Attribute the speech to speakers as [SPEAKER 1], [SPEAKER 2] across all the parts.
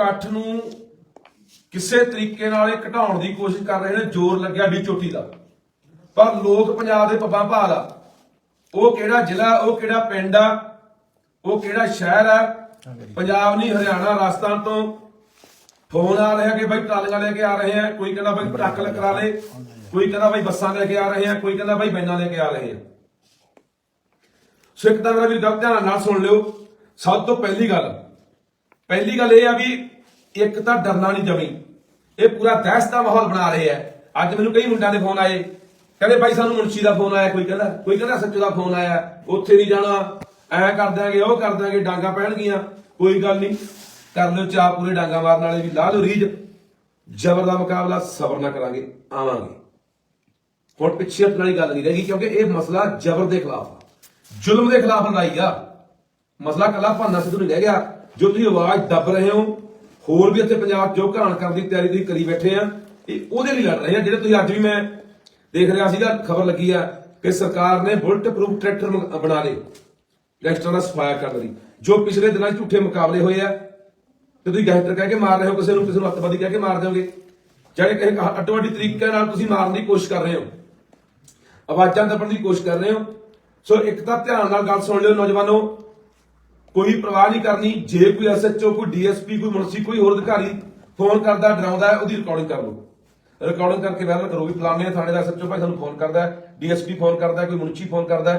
[SPEAKER 1] ਇਕੱਠ ਨੂੰ ਕਿਸੇ ਤਰੀਕੇ ਨਾਲ ਇਹ ਘਟਾਉਣ ਦੀ ਕੋਸ਼ਿਸ਼ ਕਰ ਰਹੇ ਨੇ ਜ਼ੋਰ ਲੱਗਿਆ ਡੀ ਚੋਟੀ ਦਾ। ਪਰ ਲੋਕ ਪੰਜਾਬ ਦੇ ਪੱਬਾਂ ਭਾਲ ਆ। ਉਹ ਕਿਹੜਾ ਜ਼ਿਲ੍ਹਾ ਉਹ ਕਿਹੜਾ ਪਿੰਡ ਆ ਉਹ ਕਿਹੜਾ ਸ਼ਹਿਰ ਆ? ਪੰਜਾਬ ਨਹੀਂ ਹਰਿਆਣਾ ਰਾਜਸਥਾਨ ਤੋਂ ਫੋਨ ਆ ਰਿਹਾ ਕਿ ਭਾਈ ਟਰਾਲੀਆਂ ਲੈ ਕੇ ਆ ਰਹੇ ਆ ਕੋਈ ਕਹਿੰਦਾ ਭਾਈ ਟਰੱਕ ਕਰਾ ਲੈ ਕੋਈ ਕਹਿੰਦਾ ਭਾਈ ਬੱਸਾਂ ਲੈ ਕੇ ਆ ਰਹੇ ਆ ਕੋਈ ਕਹਿੰਦਾ ਭਾਈ ਬੈਨਾਂ ਲੈ ਕੇ ਆ ਰਹੇ ਆ। ਸੋ ਇੱਕ ਤਾਂ ਮੇਰਾ ਵੀ ਗੱਲ ਧਿਆਨ ਨਾਲ ਸੁਣ ਲਿਓ। ਸਭ ਤੋਂ ਪਹਿਲੀ ਗੱਲ ਪਹਿਲੀ ਗੱਲ ਇਹ ਆ ਵੀ ਇੱਕ ਤਾਂ ਡਰਨਾ ਨਹੀਂ ਜਮੀ। ਇਹ ਪੂਰਾ ਦਹਿਸ਼ਤ ਦਾ ਮਾਹੌਲ ਬਣਾ ਰਹੇ ਆ। ਅੱਜ ਮੈਨੂੰ ਕਈ ਮੁੰਡਿਆਂ ਦੇ ਫੋਨ ਆਏ। ਕਹਿੰਦੇ ਭਾਈ ਸਾਨੂੰ ਮੁਨਸ਼ੀ ਦਾ ਫੋਨ ਆਇਆ, ਕੋਈ ਕਹਿੰਦਾ ਕੋਈ ਕਹਿੰਦਾ ਸੱਚੂ ਦਾ ਫੋਨ ਆਇਆ, ਉੱਥੇ ਨਹੀਂ ਜਾਣਾ। ਐ ਕਰ ਦਿਆਂਗੇ, ਉਹ ਕਰ ਦਿਆਂਗੇ, ਡਾਂਗਾ ਪੈਣਗੀਆਂ। ਕੋਈ ਗੱਲ ਨਹੀਂ। ਕਰ ਲਿਓ ਚਾਹ ਪੂਰੇ ਡਾਂਗਾ ਮਾਰਨ ਵਾਲੇ ਵੀ। ਲਾ ਲਓ ਰੀਜ ਜ਼ਬਰ ਦਾ ਮੁਕਾਬਲਾ, ਸਬਰ ਨਾਲ ਕਰਾਂਗੇ, ਆਵਾਂਗੇ। ਹੁਣ ਪਿੱਛੇ ਹਟਣ ਵਾਲੀ ਗੱਲ ਨਹੀਂ ਰਹੇਗੀ ਕਿਉਂਕਿ ਇਹ ਮਸਲਾ ਜ਼ਬਰ ਦੇ ਖਿਲਾਫ ਆ। ਜ਼ੁਲਮ ਦੇ ਖਿਲਾਫ ਲੜਾਈ ਆ। ਮਸਲਾ ਕੱਲਾ ਭਾਨਾ ਸਿੱਧੂ ਨਹੀਂ ਰਹਿ ਗਿਆ। ਜੋ ਤੁਸੀਂ ਆਵਾਜ਼ ਦੱਬ ਰਹੇ ਹੋ, ਹੋਰ ਵੀ ਇੱਥੇ ਪੰਜਾਬ ਜੋ ਘਾਣ ਕਰਨ ਦੀ ਤਿਆਰੀ ਤੁਸੀਂ ਕਰੀ ਬੈਠੇ ਆ, ਇਹ ਉਹਦੇ ਲਈ ਲੜ ਰਹੇ ਆ, ਜਿਹੜੇ ਤੁਸੀਂ ਅੱਜ ਵੀ ਮੈਂ ਦੇਖ ਰਿਹਾ ਸੀਗਾ, ਖਬਰ ਲੱਗੀ ਆ ਕਿ ਸਰਕਾਰ ਨੇ ਬੁਲਟ ਪ੍ਰੂਫ ਟਰੈਕਟਰ ਬਣਾ ਲਏ ਗੈਂਗਸਟਰਾਂ ਦਾ ਸਫਾਇਆ ਕਰਨ ਲਈ, ਜੋ ਪਿਛਲੇ ਦਿਨਾਂ ਝੂਠੇ ਮੁਕਾਬਲੇ ਹੋਏ ਆ, ਤੇ ਤੁਸੀਂ ਗੈਂਗਸਟਰ ਕਹਿ ਕੇ ਮਾਰ ਰਹੇ ਹੋ, ਕਿਸੇ ਨੂੰ ਕਿਸੇ ਨੂੰ ਅੱਤਵਾਦੀ ਕਹਿ ਕੇ ਮਾਰ ਦਿਓਗੇ, ਜਿਹੜੇ ਕਿਸੇ ਅੱਡਵਾਡੀ ਤਰੀਕੇ ਨਾਲ ਤੁਸੀਂ ਮਾਰਨ ਦੀ ਕੋਸ਼ਿਸ਼ ਕਰ ਰਹੇ ਹੋ, ਆਵਾਜ਼ਾਂ ਦੱਬਣ ਦੀ ਕੋਸ਼ਿਸ਼ ਕਰ ਰਹੇ ਹੋ, ਸੋ ਇੱਕ ਤਾਂ ਧਿਆਨ ਨਾਲ ਗੱਲ ਸੁਣ ਲਿਓ ਨੌਜਵਾਨੋ ਕੋਈ ਪਰਵਾਹ ਨਹੀਂ ਕਰਨੀ। ਜੇ ਕੋਈ ਐਸਐਚਓ ਕੋਈ ਡੀਐਸਪੀ ਕੋਈ ਮੁਨਸੀ, ਕੋਈ ਹੋਰ ਅਧਿਕਾਰੀ ਫੋਨ ਕਰਦਾ, ਡਰਾਉਂਦਾ ਉਹਦੀ ਰਿਕਾਰਡਿੰਗ ਕਰ ਲਓ। ਰਿਕਾਰਡਿੰਗ ਕਰਕੇ ਵਾਇਰਲ ਕਰੋ ਵੀ ਫਲਾਣੇ ਥਾਣੇ ਦਾ ਐਸਐਚਓ ਭਾਈ ਸਾਨੂੰ ਫੋਨ ਕਰਦਾ ਡੀਐਸਪੀ ਫੋਨ ਕਰਦਾ ਕੋਈ ਮੁਨਸੀ ਫੋਨ ਕਰਦਾ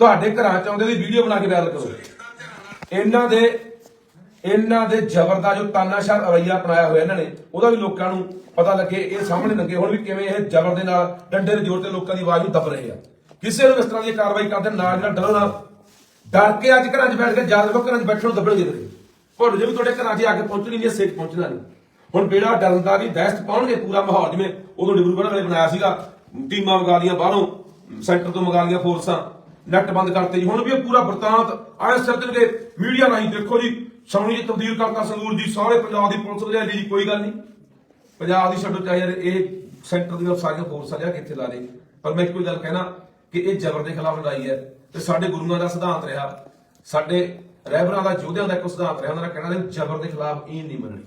[SPEAKER 1] ਤੁਹਾਡੇ ਘਰਾਂ ਚ ਆਉਂਦੇ ਦੀ ਵੀਡੀਓ ਬਣਾ ਕੇ ਵਾਇਰਲ ਕਰੋ। ਇਹਨਾਂ ਦੇ ਇਹਨਾਂ ਦੇ ਜ਼ਬਰ ਦਾ ਜੋ ਤਾਨਾਸ਼ਾਹ ਰਵਈਆ ਅਪਣਾਇਆ ਹੋਇਆ ਇਹਨਾਂ ਨੇ, ਉਹਦਾ ਵੀ ਲੋਕਾਂ ਨੂੰ ਪਤਾ ਲੱਗੇ, ਇਹ ਸਾਹਮਣੇ ਲੱਗੇ ਹੁਣ ਵੀ ਕਿਵੇਂ ਇਹ ਜ਼ਬਰ ਦੇ ਨਾਲ ਡੰਡੇ ਦੇ ਜ਼ੋਰ ਤੇ ਲੋਕਾਂ ਦੀ ਆਵਾਜ਼ ਨੂੰ ਦੱਬ ਰਹੇ ਆ। ਕਿਸੇ ਨੂੰ ਇਸ ਤਰ੍ਹਾਂ ਦੀ ਕਾਰਵਾਈ ਕਰਦੇ ਨਾਲ ਜਿਹੜਾ ਡਰੋ ਨਾ ਡਰ ਕੇ ਅੱਜ ਘਰਾਂ 'ਚ ਬੈਠ ਕੇ, ਜਦ ਘਰਾਂ 'ਚ ਬੈਠਣ ਨੂੰ ਦੱਬਣਗੇ ਤੁਸੀਂ ਭੁੱਲ ਜੇ ਵੀ ਤੁਹਾਡੇ ਘਰਾਂ 'ਚ ਆ ਪਹੁੰਚਣੀ ਨਹੀਂ ਸੇਕ ਪਹੁੰਚਣਾ ਨਹੀਂ। ਹੁਣ ਬੇੜਾ ਡਰਨ ਦਾ ਨਹੀਂ ਦਹਿਸ਼ਤ ਪਾਉਣਗੇ ਪੂਰਾ ਮਾਹੌਲ, ਜਿਵੇਂ ਉਦੋਂ ਡਿਬਰੂਗੜ੍ਹ ਵਾਲੇ ਬਣਾਇਆ ਸੀਗਾ, ਟੀਮਾਂ ਮੰਗਾ ਲੀਆਂ ਬਾਹਰੋਂ, ਸੈਂਟਰ ਤੋਂ ਮੰਗਾ ਲੀਆਂ ਫੋਰਸਾਂ, ਨੈਟ ਬੰਦ ਕਰਤੇ ਜੀ। ਹੁਣ ਵੀ ਇਹ ਪੂਰਾ ਬਰਤਾਂਤ ਆਏ ਸਿਰਜਣਗੇ ਮੀਡੀਆ ਰਾਹੀਂ ਦੇਖੋ ਜੀ ਸੌਣੀ ਜੀ, ਤਬਦੀਲ ਕਰਤਾ ਸੰਗਰੂਰ ਜੀ, ਸਾਰੇ ਪੰਜਾਬ ਦੀ ਪੁਲਿਸ ਲਿਆ ਜੀ, ਕੋਈ ਗੱਲ ਨਹੀਂ। ਪੰਜਾਬ ਦੀ ਛੱਡੋ ਚਾਹੇ ਯਾਰ, ਇਹ ਸੈਂਟਰ ਦੀਆਂ ਸਾਰੀਆਂ ਫੋਰਸਾਂ ਲਿਆ ਕੇ ਲਾ ਦੇ। ਪਰ ਮੈਂ ਇੱਕੋ ਗੱਲ ਕਹਿਣਾ ਕਿ ਇਹ ਜ਼ਬਰ ਦੇ ਖਿਲਾਫ ਲੜਾਈ ਹੈ। ਤੇ ਸਾਡੇ ਗੁਰੂਆਂ ਦਾ ਸਿਧਾਂਤ ਰਿਹਾ। ਸਾਡੇ ਰਹਿਬਰਾਂ ਦਾ ਯੋਧਿਆਂ ਦਾ ਇੱਕ ਸਿਧਾਂਤ ਰਿਹਾ, ਉਹਨਾਂ ਦਾ ਕਹਿਣਾ ਹੈ ਜ਼ਬਰ ਦੇ ਖਿਲਾਫ ਇਹ ਨਹੀਂ ਮੰਨਣੀ।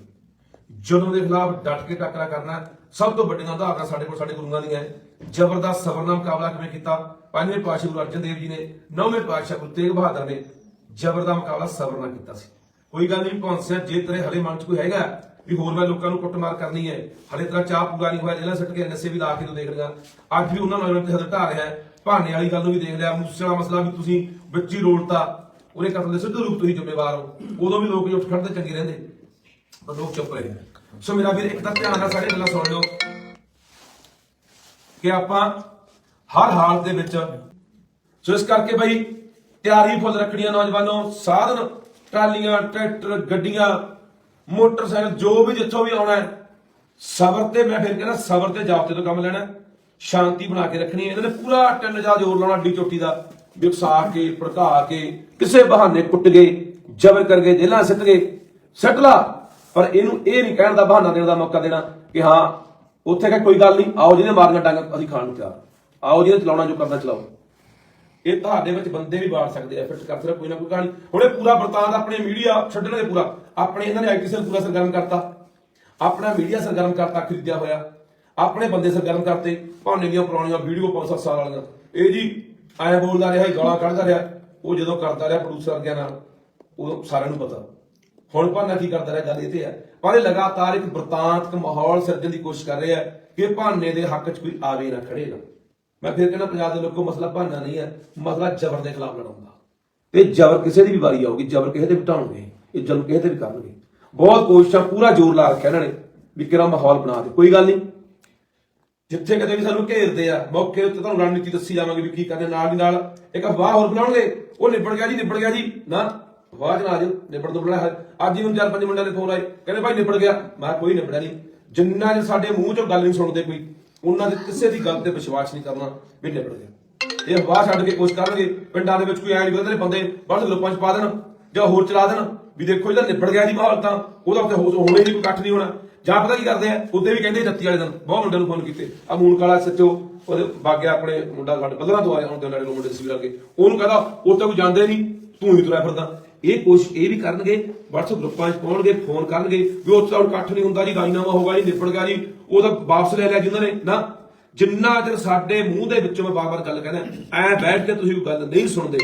[SPEAKER 1] ਜ਼ੁਲਮ ਦੇ ਖਿਲਾਫ ਡਟ ਕੇ ਟੱਕਰਾ ਕਰਨਾ ਸਭ ਤੋਂ ਵੱਡੀਆਂ ਉਦਾਹਰਨਾਂ ਸਾਡੇ ਕੋਲ, ਸਾਡੇ ਗੁਰੂਆਂ ਦੀਆਂ ਹੈ ਜ਼ਬਰ ਦਾ ਸਬਰ ਨਾਲ ਮੁਕਾਬਲਾ ਕਿਵੇਂ ਕੀਤਾ? ਪੰਜਵੇਂ ਪਾਤਸ਼ਾਹ ਗੁਰੂ ਅਰਜਨ ਦੇਵ ਜੀ ਨੇ, ਨੌਵੇਂ ਪਾਤਸ਼ਾਹ ਗੁਰੂ ਤੇਗ ਬਹਾਦਰ ਨੇ ਜ਼ਬਰ ਦਾ ਮੁਕਾਬਲਾ ਸਬਰ ਨਾਲ ਕੀਤਾ ਸੀ। ਕੋਈ ਗੱਲ ਨਹੀਂ ਭੌਂਸਿਆ ਜੇ ਤੇਰੇ ਹਲੇ ਮਨ 'ਚ ਕੋਈ ਹੈਗਾ ਵੀ ਹੋਰ ਮੈਂ ਲੋਕਾਂ ਨੂੰ ਕੁੱਟਮਾਰ ਕਰਨੀ ਹੈ, ਹਲੇ ਤੇਰਾ ਚਾਹ ਪੂਰਾ ਨਹੀਂ ਹੋਇਆ ਜਿਹੜਾ ਸੱਟ ਕੇ ਨਸ਼ੇ ਵੀ ਲਾ ਕੇ ਤੂੰ ਦੇਖ ਲਿਆ ਅੱਜ ਵੀ ਉਹਨਾਂ ਨਾਲ ਤੇ ਹੱਥ ਢਾ ਰਿਹਾ ਹੈ ਭਾਨੇ ਵਾਲੀ ਗੱਲ ਨੂੰ ਵੀ ਦੇਖ ਲਿਆ ਮੂਸੇ ਵਾਲਾ ਮਸਲਾ ਵੀ ਤੁਸੀਂ ਵਿੱਚ ਹੀ ਰੋਲਤਾ ਉਹਦੇ ਕਤਲ ਦੇ ਸਿੱਧੇ ਰੂਪ ਤੁਸੀਂ ਜ਼ਿੰਮੇਵਾਰ ਹੋ। ਉਦੋਂ ਵੀ ਲੋਕ ਜੇ ਉੱਠ ਖੜਦੇ ਚੰਗੇ ਰਹਿੰਦੇ, ਪਰ ਲੋਕ ਚੁੱਪ ਰਹੇ। ਸੋ ਮੇਰਾ ਵੀਰ, ਇੱਕ ਤਾਂ ਧਿਆਨ ਨਾਲ ਸਾਰੀ ਗੱਲਾਂ ਸੁਣ ਲਿਓ ਕਿ ਆਪਾਂ ਹਰ ਹਾਲਤ ਦੇ ਵਿੱਚ, ਸੋ ਇਸ ਕਰਕੇ ਬਈ ਤਿਆਰੀ ਫੁੱਲ ਰੱਖਣੀਆਂ ਨੌਜਵਾਨੋ, ਸਾਧਨ, ਟਰਾਲੀਆਂ, ਟਰੈਕਟਰ, ਗੱਡੀਆਂ, ਮੋਟਰਸਾਈਕਲ, ਜੋ ਵੀ ਜਿੱਥੋਂ ਵੀ ਆਉਣਾ ਹੈ, ਸਬਰ ਤੇ ਮੈਂ ਫਿਰ ਕਹਿੰਦਾ ਸਬਰ ਤੇ ਜਾਬਤੇ ਤੋਂ ਕੰਮ ਲੈਣਾ ਸ਼ਾਂਤੀ ਬਣਾ ਕੇ ਰੱਖਣੀ ਹੈ। ਇਹਨਾਂ ਨੇ ਪੂਰਾ ਟਿੱਲ ਜਾ ਜ਼ੋਰ ਲਾਉਣਾ, ਅੱਡੀ ਚੋਟੀ ਦਾ। ਵਿਕਸਾ ਕੇ, ਭੜਕਾ ਕੇ, ਕਿਸੇ ਬਹਾਨੇ ਕੁੱਟ ਗਏ, ਜ਼ਬਰ ਕਰ ਗਏ ਜੇਲਾਂ ਸਿੱਟ ਗਏ। ਸਿੱਟ ਲਾ। ਪਰ ਇਹਨੂੰ ਇਹ ਨਹੀਂ ਕਹਿਣ ਦਾ ਬਹਾਨਾ ਦੇਣ ਦਾ ਮੌਕਾ ਦੇਣਾ ਕਿ ਹਾਂ, ਉੱਥੇ ਕਹ ਕੋਈ ਗੱਲ ਨਹੀਂ, ਆਓ ਜਿਹਨੇ ਮਾਰਨਾ ਡੰਗ, ਅਸੀਂ ਖਾਣ ਨੂੰ ਤਿਆਰ ਆਓ ਜਿਹਨੇ ਚਲਾਉਣਾ, ਜੋ ਕਰਨਾ ਚਲਾਓ। ਇਹ ਤੁਹਾਡੇ ਵਿੱਚ ਬੰਦੇ ਵੀ ਬਾੜ ਸਕਦੇ ਆ, ਫਿੱਟ ਕਰ ਸਕਦੇ ਕੋਈ ਨਾ ਕੋਈ ਕਹਾਣੀ। ਹੁਣ ਇਹ ਪੂਰਾ ਵਰਤਾਂਤ ਆਪਣੇ ਮੀਡੀਆ ਛੱਡਣਗੇ ਪੂਰਾ। ਆਪਣੇ ਇਹਨਾਂ ਨੇ ਆਈਟੀ ਸੈੱਲ ਪੂਰਾ ਸਰਗਰਮ ਕਰਤਾ। ਆਪਣਾ ਮੀਡੀਆ ਸਰਗਰਮ ਕਰਤਾ, ਖਰੀਦਿਆ ਹੋਇਆ। ਆਪਣੇ ਬੰਦੇ ਸਰਗਰਮ ਕਰਤੇ ਭਾਣੇ ਦੀਆਂ ਪੁਰਾਣੀਆਂ ਵੀਡੀਓ 5-7 ਸਾਲ ਵਾਲੀਆਂ ਇਹ ਜੀ ਐਂ ਬੋਲਦਾ ਰਿਹਾ ਗਾਲਾਂ ਕੱਢਦਾ ਰਿਹਾ, ਉਹ ਜਦੋਂ ਕਰਦਾ ਰਿਹਾ ਪ੍ਰੋਡਿਊਸਰ ਗਿਆ ਨਾਲ ਉਹ ਸਾਰਿਆਂ ਨੂੰ ਪਤਾ। ਹੁਣ ਭਾਨਾ ਕੀ ਕਰਦਾ ਰਿਹਾ, ਗੱਲ ਇਹ ਤੇ ਹੈ। ਪਰ ਇਹ ਲਗਾਤਾਰ ਇੱਕ ਵਰਤਾਂਤਕ ਮਾਹੌਲ ਸਿਰਜਣ ਦੀ ਕੋਸ਼ਿਸ਼ ਕਰ ਰਿਹਾ ਕਿ ਭਾਨੇ ਦੇ ਹੱਕ 'ਚ ਕੋਈ ਆਵੇ ਨਾ, ਖੜੇ ਨਾ। ਮੈਂ ਫਿਰ ਕਹਿੰਦਾ, ਪੰਜਾਬ ਦੇ ਲੋਕੋ, ਮਸਲਾ ਭਾਨਾ ਨਹੀਂ ਹੈ, ਮਸਲਾ ਜ਼ਬਰ ਦੇ ਖਿਲਾਫ ਲੜਾਉਂਦਾ ਤੇ ਜ਼ਬਰ ਕਿਸੇ ਦੀ ਵੀ ਵਾਰੀ ਆਊਗੀ, ਜ਼ਬਰ ਕਿਸੇ ਤੇ ਵੀ ਢਾਉਣਗੇ, ਇਹ ਜਬਰ ਕਿਸੇ ਤੇ ਵੀ ਕਰਨਗੇ। ਬਹੁਤ ਕੋਸ਼ਿਸ਼ਾਂ ਪੂਰਾ ਜ਼ੋਰ ਲਾ ਰੱਖਿਆ ਇਹਨਾਂ ਨੇ, ਵੀ ਕਿਹੜਾ ਮਾਹੌਲ ਬਣਾ ਦੇ। ਕੋਈ ਗੱਲ ਨਹੀਂ। ਜਿੱਥੇ ਕਦੇ ਵੀ ਸਾਨੂੰ ਘੇਰਦੇ ਆ, ਮੌਕੇ ਉੱਤੇ ਤੁਹਾਨੂੰ ਰਣਨੀਤੀ ਦੱਸੀ ਜਾਵਾਂਗੇ ਵੀ ਕੀ ਕਰਨੇ ਨਾਲ ਦੀ ਨਾਲ। ਇੱਕ ਅਫਵਾਹ ਹੋਰ ਬੁਲਾਉਣਗੇ ਉਹ ਨਿਬੜ ਗਿਆ ਜੀ, ਨਿਬੜ ਗਿਆ ਜੀ। ਨਾ ਅਫਵਾਹ ਚ ਨਿਬੜ ਤੋਂ ਬਣਾ ਅੱਜ ਹੀ ਹੁਣ ਚਾਰ ਪੰਜ ਮੁੰਡਿਆਂ ਦੇ ਫੋਨ ਆਏ। ਕਹਿੰਦੇ ਭਾਈ ਨਿਬੜ ਗਿਆ। ਮੈਂ ਕਿਹਾ ਕੋਈ ਨਿਬੜਿਆ ਨਹੀਂ। ਜਿੰਨਾ ਜੇ ਸਾਡੇ ਮੂੰਹ ਚੋਂ ਗੱਲ ਨਹੀਂ ਸੁਣਦੇ ਕੋਈ, ਉਹਨਾਂ ਦੇ ਕਿਸੇ ਦੀ ਗੱਲ ਤੇ ਵਿਸ਼ਵਾਸ ਨਹੀਂ ਕਰਨਾ ਵੀ ਨਿਬੜ ਗਿਆ। ਇਹ ਅਫਵਾਹ ਛੱਡ ਕੇ ਕੋਸ਼ਿਸ਼ ਕਰਨਗੇ। ਪਿੰਡਾਂ ਦੇ ਵਿੱਚ ਕੋਈ ਐਂ ਨਹੀਂ ਬਦਲੇ ਬੰਦੇ ਬੜ ਗਰੁੱਪਾਂ ਚ ਪਾ ਦੇਣ ਜਾਂ ਹੋਰ ਚਲਾ ਦੇਣ। ਵੀ ਦੇਖੋ ਇਹਦਾ ਨਿਬੜ ਗਿਆ ਜੀ ਮਾਹੌਲ ਤਾਂ, ਉਹਦਾ ਉੱਤੇ ਹੋ- ਹੋਣਾ ਹੀ ਨਹੀਂ, ਕੋਈ ਇਕੱਠ ਨਹੀਂ ਹੋਣਾ। ਜਾਂ ਪਤਾ ਕੀ ਕਰਦੇ ਆ? ਉਹਦੇ ਵੀ ਕਹਿੰਦੇ ਜੱਤੀ ਵਾਲੇ ਦਿਨ, ਬਹੁਤ ਮੁੰਡਿਆਂ ਨੂੰ ਫੋਨ ਕੀਤੇ। ਆ ਮੂਨ ਕਾਲਾ ਸੱਚੋ, ਉਹਦੇ ਬਾਗਿਆ ਆਪਣੇ ਮੁੰਡਾ ਸਾਡੇ ਬਦਲਾ ਤੋਂ ਆਇਆ, ਹੁਣ ਤੇ ਲੜੇ ਮੁੰਡੇ ਤਸਵੀਰ ਆ ਕੇ ਉਹਨੂੰ ਕਹਦਾ ਉੱਤੇ ਕੋਈ ਜਾਂਦੇ ਨਹੀਂ, ਤੂੰ ਹੀ ਤੁਰਿਆ ਫਿਰਦਾ। ਇਹ ਕੋਸ਼ਿਸ਼ ਇਹ ਵੀ ਕਰਨਗੇ, WhatsApp ਗਰੁੱਪਾਂ 'ਚ ਪਾਉਣਗੇ, ਫੋਨ ਕਰਨਗੇ, ਵੀ ਉਹ ਤਾਂ ਇਕੱਠ ਨਹੀਂ ਹੁੰਦਾ ਜੀ, ਰਾਜੀਨਾਮਾ ਗਿਆ ਜੀ ਨਿਪਟ ਗਿਆ ਜੀ, ਉਹ ਤਾਂ ਵਾਪਸ ਲੈ ਲਿਆ ਜਿਨ੍ਹਾਂ ਨੇ। ਨਾ, ਜਿੰਨਾ ਚਿਰ ਸਾਡੇ ਮੂੰਹ ਦੇ ਵਿੱਚੋਂ ਮੈਂ ਬਾਰ-ਬਾਰ ਗੱਲ ਕਹਿੰਦਾ ਐ ਬੈਠ ਕੇ ਤੁਸੀਂ ਕੋਈ ਗੱਲ ਨਹੀਂ ਸੁਣਦੇ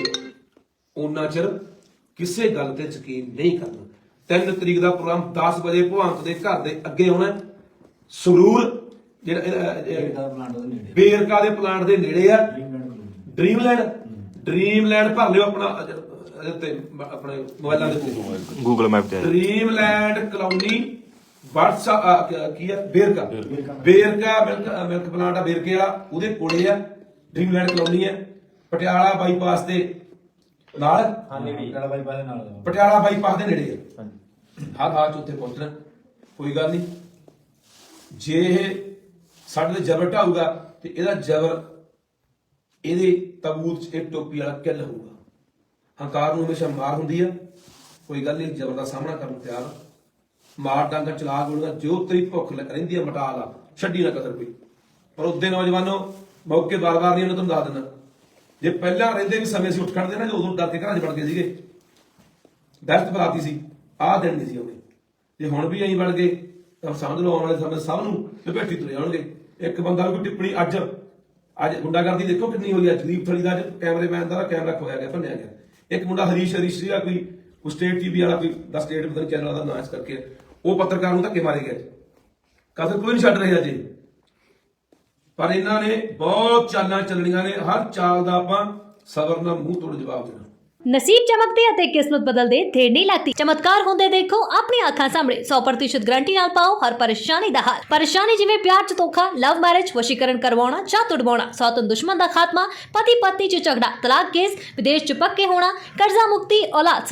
[SPEAKER 1] ਉਹਨਾਂ ਚਿਰ ਕਿਸੇ ਗੱਲ ਤੇ ਯਕੀਨ ਨਹੀਂ ਕਰਨਾ। 3 ਤਰੀਕ ਦਾ ਪ੍ਰੋਗਰਾਮ 10 ਵਜੇ ਭਵੰਤ ਦੇ ਘਰ ਦੇ ਅੱਗੇ ਆਉਣਾ ਹੈ। ਸੰਗਰੂਰ ਜਿਹੜਾ ਇਹਦਾ, ਇਹ-
[SPEAKER 2] ਦਾ ਪਲਾਂਟ ਦੇ ਨੇੜੇ।
[SPEAKER 1] ਬੇਰਕਾ ਦੇ ਪਲਾਂਟ ਦੇ ਨੇੜੇ ਆ।
[SPEAKER 2] ਡ੍ਰੀਮਲੈਂਡ
[SPEAKER 1] ਡ੍ਰੀਮਲੈਂਡ ਭਰ ਲਿਓ ਆਪਣਾ ਤੇ ਆਪਣੇ ਮੋਬਾਈਲਾਂ ਦੇ ਉੱਤੇ।
[SPEAKER 3] ਗੂਗਲ ਮੈਪ ਤੇ।
[SPEAKER 1] ਡ੍ਰੀਮਲੈਂਡ ਕਲੋਨੀ WhatsApp ਕੀ ਆ? Verka. Verka. Milk milk plant ਆ ਬੇਰਕੇ ਵਾਲਾ ਉਹਦੇ ਕੋਲੇ ਆ। ਡ੍ਰੀਮਲੈਂਡ ਕਲੋਨੀ ਹੈ ਪਟਿਆਲਾ ਬਾਈਪਾਸ ਦੇ ਨਾਲ?
[SPEAKER 2] ਹਾਂ ਨੇੜੇ ਕਾਲਾ ਬਾਈ ਪਾਸੇ ਨਾਲ। ਦਾ
[SPEAKER 1] ਪਟਿਆਲਾ ਬਾਈਪਾਸ ਦੇ ਨੇੜੇ ਆ।
[SPEAKER 2] ਹਾਂਜੀ।
[SPEAKER 1] ਹਰ ਹਾਲ ਚ ਉੱਥੇ ਪਹੁੰਚਣਾ ਕੋਈ ਗੱਲ ਨਹੀਂ। ਜੇ ਇਹ ਸਾਡੇ ਤੇ ਜ਼ਬਰ ਢਾਊਗਾ ਤੇ ਇਹਦਾ ਜ਼ਬਰ ਇਹਦੇ ਤਬੂਤ 'ਚ ਇਹ ਟੋਪੀ ਵਾਲਾ ਕਿੱਲ ਹੋਊਗਾ। ਹੰਕਾਰ ਨੂੰ ਹਮੇਸ਼ਾ ਮਾਰ ਹੁੰਦੀ ਆ। ਕੋਈ ਗੱਲ ਨਹੀਂ ਜ਼ਬਰ ਦਾ ਸਾਹਮਣਾ ਕਰਨ ਨੂੰ ਤਿਆਰ ਆ। ਮਾਰ ਡਾਂਗਾ ਚਲਾ ਗੋਲੀਆਂ ਜੋ ਤੇਰੀ ਭੁੱਖ ਲ- ਰਹਿੰਦੀ ਆ ਮਟਾ ਲਾ। ਛੱਡੀ ਨਾ ਕਦਰ ਕੋਈ। ਪਰ ਉਹਦੇ ਨੌਜਵਾਨੋ ਮੌਕੇ ਬਾਰ-ਬਾਰ ਨਹੀਂ ਉਹਨਾਂ ਤੁਹਾਨੂੰ ਦੱਸ ਦਿੰਦਾ ਜੇ ਪਹਿਲਾਂ ਰਹਿੰਦੇ ਵੀ ਸਮੇਂ ਸੀ ਉੱਠ ਖੜਦੇ ਨਾ ਜੋ ਉਦੋਂ ਡਰ ਘਰਾਂ 'ਚ ਵੜ ਗਏ ਸੀਗੇ। ਦਸਤ ਬਰਾਤੀ ਸੀ, ਆਹ ਦਿਨ ਨਹੀਂ ਸੀ ਆਉਣੇ। ਜੇ ਹੁਣ ਵੀ ਐਂ ਬਣ ਗਏ, ਤਾਂ ਸਮਝ ਲਓ ਆਉਣ ਵਾਲੇ ਸਮੇਂ ਸਭ ਨੂੰ ਲਪੇਟੀ ਤੁਰੇ ਆਉਣਗੇ। ਇੱਕ ਬੰਦਾ ਕੋਈ ਟਿੱਪਣੀ ਅੱਜ ਅੱਜ ਗੁੰਡਾਗਰਦੀ ਦੇਖੋ ਕਿੰਨੀ ਹੋਈ ਅੱਜ ਦੀਪ ਥਲੀ ਦਾ ਅੱਜ ਕੈਮਰੇਮੈਨ ਦਾ ਕੈਮਰਾ ਖੋਇਆ ਗਿਆ, ਭੰਨਿਆ ਗਿਆ। ਇੱਕ ਮੁੰਡਾ ਹਰੀਸ਼ ਹਰੀਸ਼ ਸੀਗਾ ਕੋਈ ਕੋਈ ਸਟੇਟ ਟੀਵੀ ਵਾਲਾ ਕੋਈ ਦਾ ਸਟੇਟ ਪਤਾ ਚੈਨਲ ਦਾ ਨਾਂ ਇਸ ਕਰਕੇ ਉਹ ਪੱਤਰਕਾਰ ਨੂੰ ਧੱਕੇ ਮਾਰੇ ਗਏ। ਕਦਰ ਕੋਈ ਨਹੀਂ ਛੱਡ ਰਿਹਾ ਜੀ ਪਰ ਇਹਨਾਂ ਨੇ ਬਹੁਤ ਚਾਲਾਂ ਚੱਲਣੀਆਂ ਨੇ। ਹਰ ਚਾਲ ਦਾ ਆਪਾਂ ਸਬਰ ਨਾਲ ਮੂੰਹ ਤੋੜ ਜਵਾਬ ਦੇਣਾ।
[SPEAKER 4] ਨਸੀਬ ਚਮਕਦੇ ਅਤੇ ਕਿਸਮਤ ਬਦਲਦੇ ਦੇਰ ਨਹੀਂ ਲੱਗਦੀ। ਚਮਤਕਾਰ ਹੁੰਦੇ ਦੇਖੋ ਆਪਣੀ ਅੱਖਾਂ ਸਾਹਮਣੇ। 100% ਗਾਰੰਟੀ ਨਾਲ ਪਾਓ ਹਰ ਪਰੇਸ਼ਾਨੀ ਦਾ ਹੱਲ। ਪਰੇਸ਼ਾਨੀ ਜਿਵੇਂ ਪਿਆਰ ਚ ਧੋਖਾ ਲਵ ਮੈਰਿਜ ਵਸ਼ੀਕਰਨ ਕਰਵਾਉਣਾ ਚਾਹ ਤੁੜਵਾਉਣਾ ਸੌਤਨ ਦੁਸ਼ਮਣ ਦਾ ਖਾਤਮਾ ਪਤੀ ਪਤਨੀ ਚ ਝਗੜਾ, ਤਲਾਕ ਕੇਸ, ਵਿਦੇਸ਼ ਚ ਪੱਕੇ ਹੋਣਾ, ਕਰਜ਼ਾ ਮੁਕਤੀ, ਔਲਾਦ